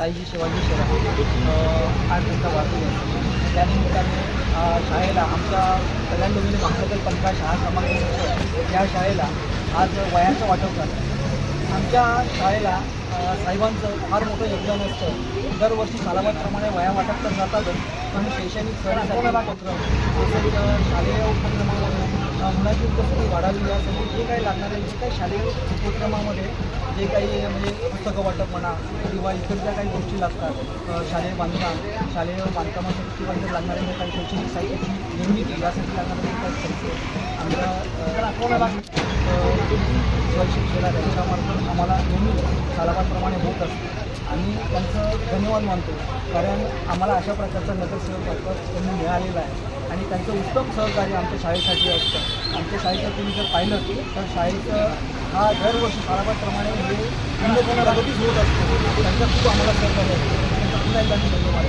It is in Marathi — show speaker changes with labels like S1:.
S1: साईजी शिवाजी शहरात आज त्यांचा वाढदिवस. त्यानिमित्ताने शाळेला आमच्या कल्याण डोंबिवली महानगर पंधरा शाळा क्रमांक या शाळेला आज वयाचं वाटप करतात आमच्या शाळेला साहेबांचं फार मोठं योगदान असतं. दरवर्षी कालावधप्रमाणे वया वाटप तर जातातच पण शैक्षणिक सण पत्र तसेच अ, शालेय अ, उपस्थिती वाढावी यासाठी जे काही लागणारे जे काही शालेय उपक्रमामध्ये जे काही म्हणजे पुस्तकं वाटप म्हणा किंवा इतर ज्या काही गोष्टी लागतात शालेय बांधकाम शालेय बांधकामासाठी किंवा इतर लागणारे जे काही शैक्षणिक साहित्याची निर्मिती यासाठी लागणारे जे काही खर्च आमच्या अकोल्याला शिक्षणात त्यांच्यामार्फत आम्हाला नेहमी कालाबादप्रमाणे होत असते. आणि त्यांचं धन्यवाद मानतो. कारण आम्हाला अशा प्रकारचा नगरसेवक पद त्यांनी मिळालेला आहे. आणि त्यांचं उत्तम सहकार्य आमच्या शाळेसाठी असतं. आमच्या शाळेचं तुम्ही जर पाहिलं तर शाळेचं हा दरवर्षी कालाबादप्रमाणे हे म्हणजे खंड प्रगतीच होत असतो. त्यांचं खूप आम्हाला सहकार्य असतं त्यांचा पुन्हा एकदा धन्यवाद